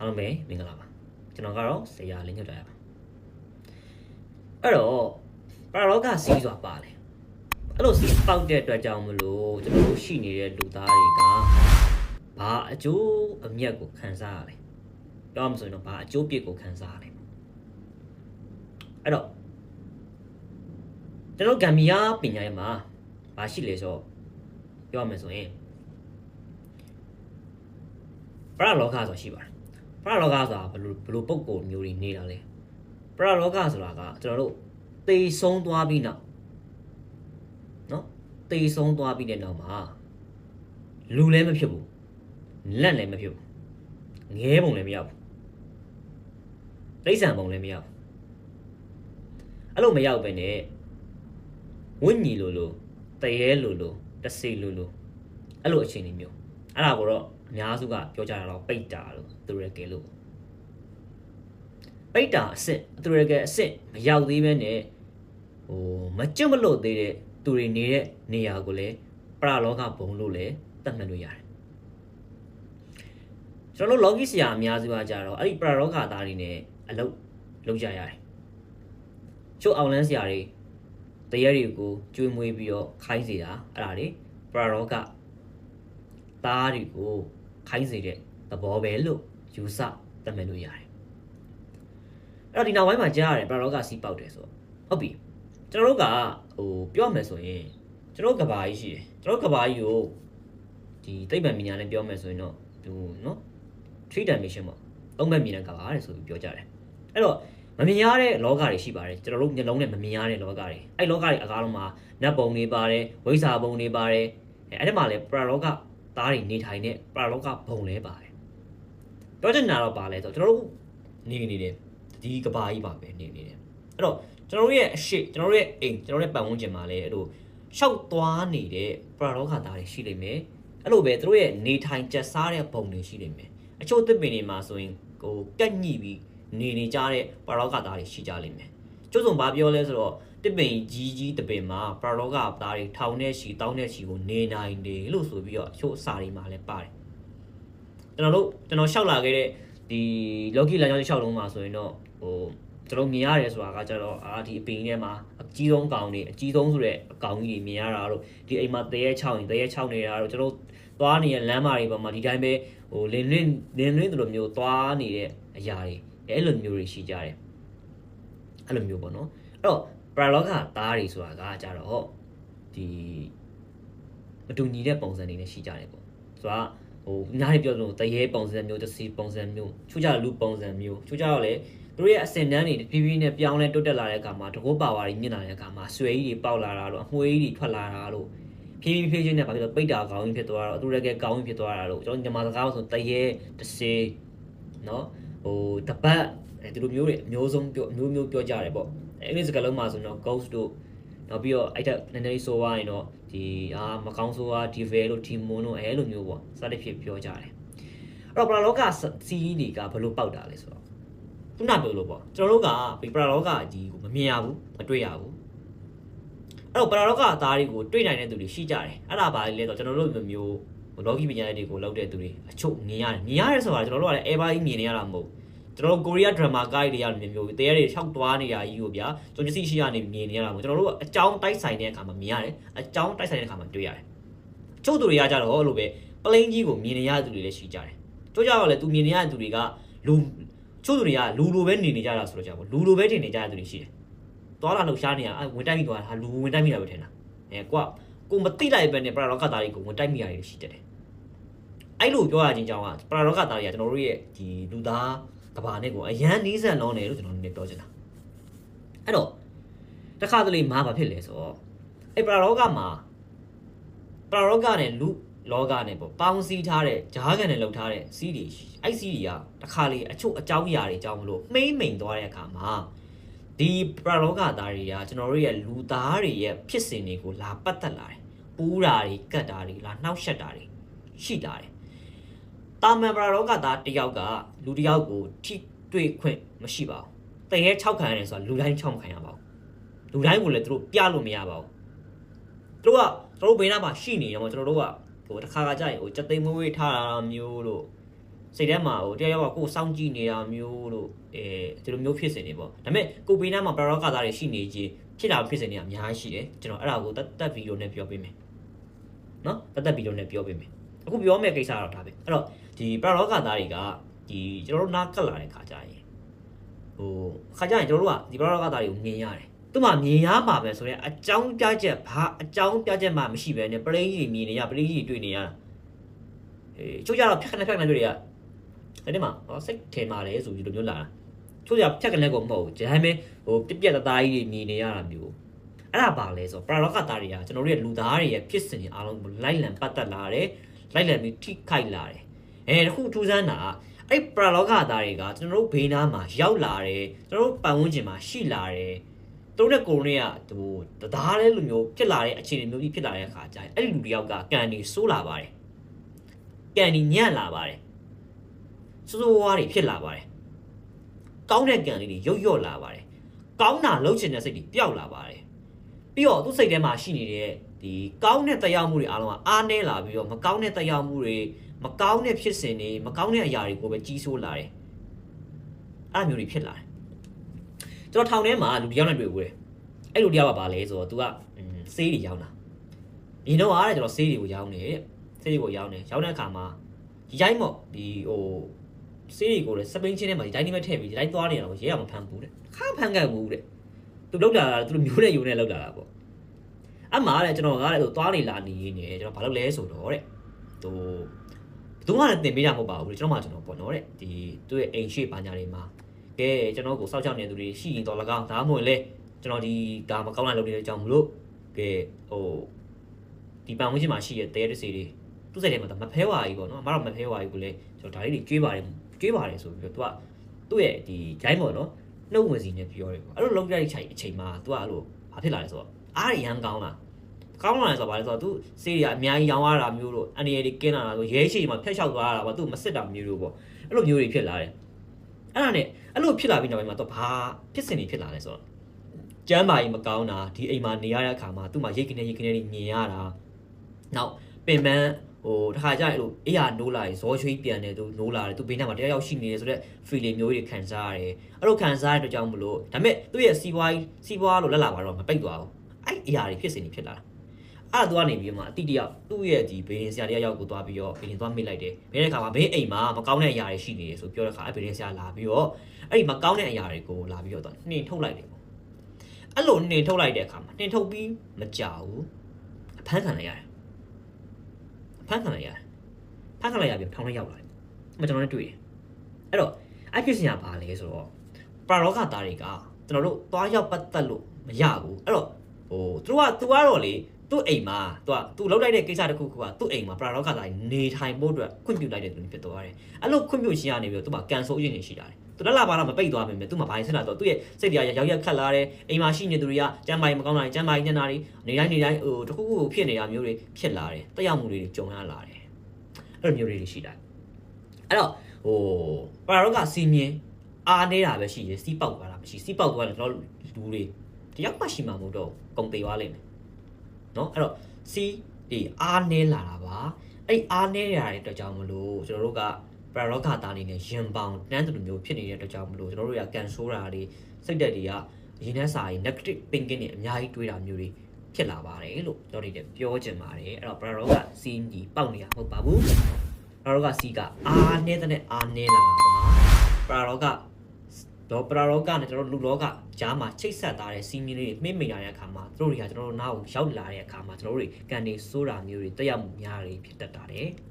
အားလုံးပဲမင်္ဂလာပါကျွန်တော်ကတော့ဆရာလင်းညွတ်တာပါအဲ့တော့ပရာလောကစီးစွာပါလေအဲ့လိုစီးပေါက်တဲ့အတွက်ကြောင့်မလို့ကျွန်တော်တို့ရှိနေတဲ့လူသားတွေကဘာအကျိုးအမြတ်ကိုခံစားရလဲပြောမှဆိုရင်တော့ဘာအကျိုးပြစ်ကိုခံစားရလဲအဲ့တော့ကျွန်တော်ဂမ်ဘီယာပညာရေးမှာဘာရှိလဲဆိုတော့ပြောမှဆိုရင်ပရာလောကဆိုရှိပါတယ် ပရာလောကဆိုတာဘယ်လိုဘယ်လိုပုံကိုမျိုးတွေနေတာလဲပရာလောကဆိုတာကကျွန်တော်တို့တေဆုံးသွားပြီးနောက်နော်တေဆုံးသွားပြီးတဲ့နောက်မှာလူလည်းမဖြစ်ဘူးလက်လည်းမဖြစ်ဘူးငဲပုံလည်းမရဘူးတိရစ္ဆာန်ပုံလည်းမရဘူးအဲ့လိုမရောက်ပဲနဲ့ဝိညာဉ်လိုလိုတရေလိုလိုတစီလိုလိုအဲ့လိုအခြေအနေမျိုးအဲ့ဒါကိုတော့ အများစုကပြောကြတာတော့ပိတ်တာလို့သူရကဲလို့ပိတ်တာအစ်စ်သူရကဲအစ်စ်မရောက်သေးပဲနဲ့ဟိုမကျွတ်မလို့သေးတဲ့သူတွေနေတဲ့နေရာကိုလည်းပရလောကဘုံလို့လည်းသတ်မှတ်လို့ရတယ်ကျွန်တော်တို့လောကီဆရာအများစုကကြတော့အဲ့ဒီပရလောကသားတွေနဲ့အလုပ်လုပ်ကြရတယ်ချို့အောင်လန်းဆရာတွေတရေတွေကိုကျွေးမွေးပြီးတော့ခိုင်းစေတာအဲ့ဒါတွေပရလောကသားတွေကို ခိုင်းစေတဲ့သဘောပဲလို့ယူဆသတ်မှတ်လို့ရတယ်အဲ့တော့ဒီနောက်ပိုင်းမှာကြားရတယ်ပရလောကစီးပေါက်တယ်ဆိုတော့ဟုတ်ပြီကျွန်တော်တို့ကဟိုပြောမယ်ဆိုရင်ကျွန်တော်ကဘာကြီးရှိတယ်ကျွန်တော်ကဘာကြီးကိုဒီသိပ္ပံပညာနဲ့ပြောမယ်ဆိုရင်တော့သူနော် three dimension ပေါ့သုံးဘက်မြင်တဲ့ကဘာတဲ့ဆိုပြီးပြောကြတယ်အဲ့တော့မမြင်ရတဲ့လောကတွေရှိပါတယ်ကျွန်တော်တို့မျက်လုံးနဲ့မမြင်ရတဲ့လောကတွေအဲ့လောကတွေအကားလုံးမှာနတ်ပုံတွေပါတယ်ဝိဇ္ဇာပုံတွေပါတယ်အဲ့ဒီမှာလည်းပရလောက သားတွေနေထိုင်တဲ့ပရလောကဘုံလဲပါတယ်ပြောချင်တာတော့ပါလဲဆိုတော့ကျွန်တော်တို့နေနေတယ်ဒီကဘာကြီးပါပဲနေနေတယ်အဲ့တော့ကျွန်တော်တို့ရဲ့အရှိကျွန်တော်တို့ရဲ့အိမ်ကျွန်တော်တို့ရဲ့ပတ်ဝန်းကျင်မှာလည်းအဲ့လိုရှောက်သွားနေတဲ့ပရလောကသားတွေရှိလိမ့်မယ်အဲ့လိုပဲသူတို့ရဲ့နေထိုင်ကြက်စားတဲ့ဘုံတွေရှိလိမ့်မယ်အချို့သစ်ပင်တွေမှာဆိုရင်ဟိုကက်ညှိပြီးနေနေကြတဲ့ပရလောကသားတွေရှိကြလိမ့်မယ် ကျုပ်စုံဘာပြောလဲဆိုတော့တစ်ပင်ကြီးကြီးတစ်ပင်မှာပရလောကသားတွေထောင်နဲ့ချီတောင်းနဲ့ချီကိုနေနိုင်တယ်လို့ဆိုပြီးတော့အချို့အစာတွေမှာလည်းပါတယ်ကျွန်တော်တို့ကျွန်တော်ရှောက်လာခဲ့တဲ့ဒီလောကီလမ်းကြောင်းရှောက်လုံးမှာဆိုရင်တော့ဟိုကျွန်တော်မြင်ရတယ်ဆိုတာကကျတော့အာဒီအပင်ထဲမှာအကြီးဆုံးကောင်တွေအကြီးဆုံးဆိုတဲ့အကောင်ကြီးတွေမြင်ရတာတော့ဒီအိမ်မှာတရေ6ရင်တရေ6နေတာတော့ကျွန်တော်သွားနေတဲ့လမ်းမတွေပေါ်မှာဒီတိုင်းပဲဟိုလင်းလင်းလင်းလင်းတို့လိုမျိုးသွားနေတဲ့အရာတွေအဲ့လိုမျိုးတွေရှိကြတယ် အဲ့လိုမျိုးပေါ့နော်အဲ့တော့ပရာလောကသားတွေဆိုတာကကြတော့ဒီမတူညီတဲ့ပုံစံတွေနဲ့ရှိကြတယ်ပေါ့ဆိုတာဟိုအများကြီးပြောလို့တရေပုံစံမျိုးတစီပုံစံမျိုးချို့ကြလူပုံစံမျိုးချို့ကြတော့လေသူတို့ရဲ့အစင်တန်းတွေဖြည်းဖြည်းနဲ့ပြောင်းလဲတိုးတက်လာတဲ့အခါမှာတကောပါဝါတွေမြင့်လာတဲ့အခါမှာဆွဲကြီးတွေပေါက်လာတာလို့အမွှေးကြီးတွေထွက်လာတာလို့ဖြည်းဖြည်းဖြည်းချင်းနဲ့ဘာဖြစ်လို့ပိတ်တာကောင်းကြီးဖြစ်သွားတော့အတူတကယ်ကောင်းကြီးဖြစ်သွားတာလို့ကျွန်တော်ညီမစကားဆိုတရေတစီနော်ဟိုတပတ် အဲဒီလိုမျိုးတွေအမျိုးဆုံးပြောအမျိုးမျိုးပြောကြတယ်ပေါ့အင်္ဂလိပ်စကားလုံးမှာဆိုတော့ ghost တို့နောက်ပြီးတော့အဲ့တက်နည်းနည်းဆိုသွားရင်တော့ဒီအာမကောင်းဆိုးอ่ะ devil တို့ demon တို့အဲလိုမျိုးပေါ့စသဖြင့်ပြောကြတယ်အဲ့တော့ပရာလောကစီးတွေကဘယ်လိုပေါက်တာလဲဆိုတော့ခုနပြောလို့ပေါ့ကျွန်တော်တို့ကဒီပရာလောကကြီးကိုမမြင်ရဘူးမတွေ့ရဘူးအဲ့တော့ပရာလောကအသားတွေကိုတွေ့နိုင်တဲ့သူတွေရှိကြတယ်အဲ့ဒါပါလေလဲဆိုတော့ကျွန်တော်တို့မျိုးလောကီပညာရေးတွေကိုလောက်တဲ့သူတွေအချုပ်မြင်ရတယ်မြင်ရတယ်ဆိုတာကျွန်တော်တို့ကလည်း ever ကြီးမြင်နေရတာမဟုတ် ကျွန်တော်တို့ကိုရီးယားဒရမာကိုက်တွေရမျိုးမျိုးတရားတွေ၆သွားနေရကြီးကိုဗျာကျွန်တော်မျက်စိရှိရနေမြင်နေရတာမဟုတ်ကျွန်တော်တို့ကအကြောင်းတိုက်ဆိုင်တဲ့အခါမှာမြင်ရတယ်အကြောင်းတိုက်ဆိုင်တဲ့အခါမှာတွေ့ရတယ်ချုပ်သူတွေကကြတော့အဲ့လိုပဲပလိန်ကြီးကိုမြင်နေရတဲ့သူတွေလည်းရှိကြတယ်တို့ကြတော့လေသူမြင်နေရတဲ့သူတွေကလူချုပ်သူတွေကလူလိုပဲနေနေကြတာဆိုတော့ကြာပေါ့လူလိုပဲထင်နေကြတဲ့သူတွေရှိတယ်သွားလာလှုပ်ရှားနေရအဝင်တိုက်မိသွားတာဟာလူဝင်တိုက်မိတာပဲထင်တာအဲကွာကိုမတိလိုက်ပဲနဲ့ပရာလောကသားတွေကိုဝင်တိုက်မိရတယ်ရှိတတ်တယ်အဲ့လိုပြောရချင်းကြောင်းကပရာလောကသားတွေကကျွန်တော်တို့ရဲ့ဒီလူသား ကဘာနဲ့ကိုအရန်နီးစပ်လုံးတယ်လို့ကျွန်တော်နေပြောချင်တာအဲ့တော့တခါတလေမာဘာဖြစ်လဲဆိုတော့အဲ့ပရာလောကမှာပရာလောကနဲ့လူလောကနဲ့ပေါ့ပေါင်းစည်းထားတဲ့ဂျားကန်နဲ့လှုပ်ထားတဲ့စီးတွေအဲ့စီးတွေကတခါလေအချို့အကြောင်းအရာတွေကြောင်းမလို့မှိမ့်မိန်သွားတဲ့အခါမှာဒီပရာလောကသားတွေကကျွန်တော်တို့ရဲ့လူသားတွေရဲ့ဖြစ်စဉ်တွေကိုလာပတ်သက်လာတယ်ပူးတာတွေကတ်တာတွေလာနှောက်ယှက်တာတွေရှိလာတယ် တာမန်ပရာလောကသားတယောက်ကလူတယောက်ကိုထိတွေ့ခွင့်မရှိပါဘူးတရေ6ခံရတယ်ဆိုတာလူတိုင်း6မခံရပါဘူးလူတိုင်းကိုလည်းသူတို့ပြလို့မရပါဘူးသူတို့ကကျွန်တော်တို့ဘေးနားမှာရှိနေရမှာကျွန်တော်တို့ကဟိုတစ်ခါခါကြာရင်ဟိုစက်သိမ်းမွေးထားတာမျိုးလို့စိတ်ထဲမှာဟိုတရားရောက်ကကိုယ်စောင့်ကြည့်နေတာမျိုးလို့အဲဒီလိုမျိုးဖြစ်စင်နေပေါ့ဒါပေမဲ့ကိုပေနားမှာပရာရောဂါသားတွေရှိနေခြင်းဖြစ်တာဖြစ်စင်နေအများကြီးရှိတယ်ကျွန်တော်အဲ့ဒါကိုတက်တက်ဗီဒီယိုနဲ့ပြောပေးမယ်နော်တက်တက်ဗီဒီယိုနဲ့ပြောပေးမယ်အခုပြောမယ့်ကိစ္စကတော့ဒါပဲအဲ့တော့ ဒီပရာရောဂါသားတွေကဒီကျွန်တော်တို့နားကပ်လာတဲ့ခါကြရင်ဟိုခါကြရင်ကျွန်တော်တို့ကဒီပရာရောဂါသားတွေကိုမြင်ရတယ်သူမှမြင်ရပါပဲဆိုတော့အကြောင်းပြချက်ဘာအကြောင်းပြချက်မှမရှိပဲနဲ့ပရိကြီးမြင်နေရပရိကြီးတွေ့နေရတာအေးချို့ကြတော့ဖြတ်ခနဲ့ဖြတ်ခနဲ့တွေ့တွေကအဲ့ဒီမှာဟောစိတ်ထင်ပါတယ်ဆိုပြီးဒီလိုမျိုးလာတာချို့ကြဖြတ်ခနဲ့ကိုမဟုတ်ဘူးဒါပေမဲ့ဟိုပြက်ပြက်တသားကြီးတွေမြင်နေရတာမျိုးအဲ့ဒါပါလဲဆိုပရာလောကသားတွေကကျွန်တော်တို့ရဲ့လူသားတွေရဲ့ဖြစ်စဉ်တွေအားလုံးကိုလိုက်လံပတ်သက်လာတယ်လိုက်လံပြီးထိခိုက်လာတယ် အဲတခုထူးဆန်းတာကအဲ့ပရာလောကသားတွေကကျွန်တော်တို့ဘေးနားမှာရောက်လာတယ်ကျွန်တော်တို့ပတ်ဝန်းကျင်မှာရှိလာတယ်သူတို့နဲ့ကိုရိုနာကဟိုတသားလေးလိုမျိုးဖြစ်လာတဲ့အခြေအနေမျိုးကြီးဖြစ်လာတဲ့အခါကျရင်အဲ့ဒီလူတယောက်ကကန်ဒီဆိုးလာပါတယ်ကန်ဒီညံ့လာပါတယ်စိုးစိုးဝါးတွေဖြစ်လာပါတယ်ကောင်းတဲ့ကန်လေးတွေရုပ်ရော့လာပါတယ်ကောင်းတာလှုပ်ချင်တဲ့စိတ်တွေပျောက်လာပါတယ်ပြီးတော့သူ့စိတ်ထဲမှာရှိနေတဲ့ဒီကောင်းတဲ့တရားမှုတွေအားလုံးကအားနည်းလာပြီးတော့မကောင်းတဲ့တရားမှုတွေ မကောင်းတဲ့ဖြစ်စဉ်တွေမကောင်းတဲ့အရာတွေကိုပဲကြီးစိုးလာတယ်အဲ့လိုမျိုးတွေဖြစ်လာတယ်ကျွန်တော်ထောင်ထဲမှာလူတစ်ယောက်နဲ့တွေ့ဘူးတယ်အဲ့လူတစ်ယောက်ကဘာလဲဆိုတော့ तू ကဆေးတွေရောင်းတာဒီတော့အားတဲ့ကျွန်တော်ဆေးတွေကိုရောင်းနေတယ်ဆေးတွေကိုရောင်းနေရောင်းတဲ့အခါမှာဒီတိုင်းမို့ဒီဟိုဆေးတွေကိုလည်းစပိန်ချင်းထဲမှာဒီတိုင်းဒီမဲ့ထည့်ပြီးဒီတိုင်းသွားနေတာကိုရဲရမဖမ်းဘူးတဲ့ခါဖမ်းခဲ့ဘူးတဲ့သူလောက်လာတာသူတို့မျိုးနဲ့ယူနဲ့လောက်လာတာပေါ့အမှလည်းကျွန်တော်ကလည်းဟိုသွားနေလာနေနေကျွန်တော်ဘာလုပ်လဲဆိုတော့တဲ့ဟိုဘယ် သူမှလည်းတင်ပေးတာမဟုတ်ပါဘူးကျွန်တော်မှကျွန်တော်ပေါ့နော်တဲ့ဒီသူ့ရဲ့အိမ်ရှိပါညာတွေမှာကဲကျွန်တော်ကိုစောက်ချောက်နေသူတွေရှိရင်တော့၎င်းဒါမှမဟုတ်လေကျွန်တော်ဒီဒါမကောင်းတာလုပ်နေတဲ့အကြောင်းမလို့ကဲဟိုဒီပန်ဝင်းချင်းမှာရှိတဲ့တဲတစီတွေသူ့စိတ်ထဲမှာမဖဲဝါကြီးပေါ့နော်အမတော့မဖဲဝါကြီးကိုလည်းကျွန်တော်ဒါလေးတွေကျွေးပါတယ်ကျွေးပါတယ်ဆိုပြီးတော့သူကသူ့ရဲ့ဒီဂျိုင်းပေါ့နော်နှုတ်ဝင်စီနဲ့ပြောတယ်ပေါ့အဲ့လိုလုံးကြတဲ့အချိန်အချိန်မှာသူကအဲ့လိုဘာဖြစ်လာလဲဆိုတော့အားရရန်ကောင်းလာ ကောင်းလာတယ်ဆိုတော့ဗါလဲဆိုတော့သူစေးတွေအများကြီးရောင်းရတာမျိုးလို့အန်ဒီရီကင်းလာတာဆိုရဲရှိမှဖျက်လျှောက်သွားတာပေါ့သူမစစ်တာမျိုးလို့ပေါ့အဲ့လိုမျိုးတွေဖြစ်လာတယ်အဲ့ဒါနဲ့အဲ့လိုဖြစ်လာပြီးနောက်ပိုင်းမှာတော့ဘာဖြစ်စဉ်တွေဖြစ်လာလဲဆိုတော့ကျမ်းမာရေးမကောင်းတာဒီအိမ်မှာနေရတဲ့အခါမှာသူ့မှာရိတ်ကနေရိတ်ကနေမြင်ရတာနောက်ပင်ပန်းဟိုတခါကျရင်အဲ့လိုအေးရနိုးလာရင်ဇောချွေးပြန်တယ်သူနိုးလာတယ်သူဘေးနားမှာတရားရောက်ရှိနေတယ်ဆိုတော့ feeling မျိုးတွေခံစားရတယ်အဲ့လိုခံစားရတဲ့အတွက်ကြောင့်မလို့ဒါပေမဲ့သူ့ရဲ့စီးပွားစီးပွားလို့လက်လာပါတော့မပိတ်သွားဘူးအဲ့အရာတွေဖြစ်စဉ်တွေဖြစ်လာတာ အဲ့ဒါသူကနေပြီးမှအတိတယောက်သူ့ရဲ့ဒီဘေးရင်ဆရာတယောက်ကိုသွားပြီးတော့ဘေးရင်သွားမိလိုက်တယ်မိတဲ့ခါမှာဘေးအိမ်မှာမကောင်းတဲ့အရာတွေရှိနေတယ်ဆိုပြောတဲ့ခါအဲ့ဘေးရင်ဆရာလာပြီးတော့အဲ့ဒီမကောင်းတဲ့အရာတွေကိုလာပြီးတော့နှင်ထုတ်လိုက်တယ်ပေါ့အဲ့လိုနှင်ထုတ်လိုက်တဲ့အခါမှာနှင်ထုတ်ပြီးမကြောက်ဘူးအဖမ်းခံလိုက်ရတယ်ဖမ်းခံလိုက်ရတယ်ဖမ်းခံလိုက်ရပြီးထောင်ထဲရောက်လာတယ်အမကျွန်တော်နဲ့တွေ့တယ်အဲ့တော့အဲ့ဖြစ်စဉ်ကဘာလဲဆိုတော့ပရာရောဂသားတွေကကျွန်တော်တို့သွားရောက်ပတ်သက်လို့မရဘူးအဲ့တော့ဟိုသူကသူကတော့လေ သူ့အိမ်မှာသူကသူလောက်လိုက်တဲ့ကိစ္စတစ်ခုခုကသူ့အိမ်မှာပရာရောဂသားတွေနေထိုင်ဖို့အတွက်ခွင့်ပြုလိုက်တဲ့သူဖြစ်သွားတယ်အဲ့လိုခွင့်ပြုခြင်းရနေပြီးတော့သူမှာကန်ဆိုအရင်နေရှိတာတယ်သူလက်လာပါတော့မပိတ်သွားပါမယ်သူမှဘာရင်ဆက်လာတော့သူ့ရဲ့စိတ်တွေကရောက်ရက်ခတ်လာတယ်အိမ်မှာရှိနေသူတွေကကျမ်းမာရေးမကောင်းတာတွေကျမ်းမာရေးညံ့တာတွေနေတိုင်းနေတိုင်းဟိုတခုခုဖြစ်နေတာမျိုးတွေဖြစ်လာတယ်တက်ရောက်မှုတွေကြုံရလာတယ်အဲ့လိုမျိုးတွေရှိတာအဲ့တော့ဟိုပရာရောဂစီမြင်အားနေတာပဲရှိတယ်စီးပေါက်သွားတာမရှိစီးပေါက်သွားတယ်တော့လူတွေတယောက်မှရှိမှာမဟုတ်တော့ကုံသေးသွားလိမ့်မယ် နော်အဲ့တော့စီးဒီအားနေလာတာပါအဲ့အားနေရတဲ့အတွက်ကြောင့်မလို့ကျွန်တော်တို့ကပရာရောဂသားအနေနဲ့ရင်ပေါင်တန်းတူမျိုးဖြစ်နေတဲ့အတွက်ကြောင့်မလို့ကျွန်တော်တို့ရကန်ဆိုးတာတွေစိတ်သက်တွေကရင်းနှက်စာရေး negative thinking တွေအများကြီးတွေးတာမျိုးတွေဖြစ်လာပါတယ်လို့ကျွန်တော်တို့ပြောချင်ပါတယ်အဲ့တော့ပရာရောဂစီးကြီးပေါက်နေတာမဟုတ်ပါဘူးပရာရောဂစီးကအားနေတဲ့အားနေလာတာပါပရာရောဂ တော့ပရာရောဂနဲ့ကျွန်တော်လူလောကဂျားမှာချိတ်ဆက်ထားတဲ့စီးမင်းလေးတွေမှိတ်မိန်လာတဲ့အခါမှာတို့တွေကကျွန်တော်တို့နားကိုရောက်လာတဲ့အခါမှာကျွန်တော်တို့တွေကန်နေစိုးတာမျိုးတွေတက်ရောက်မှုများတွေဖြစ်တတ်တာတယ်။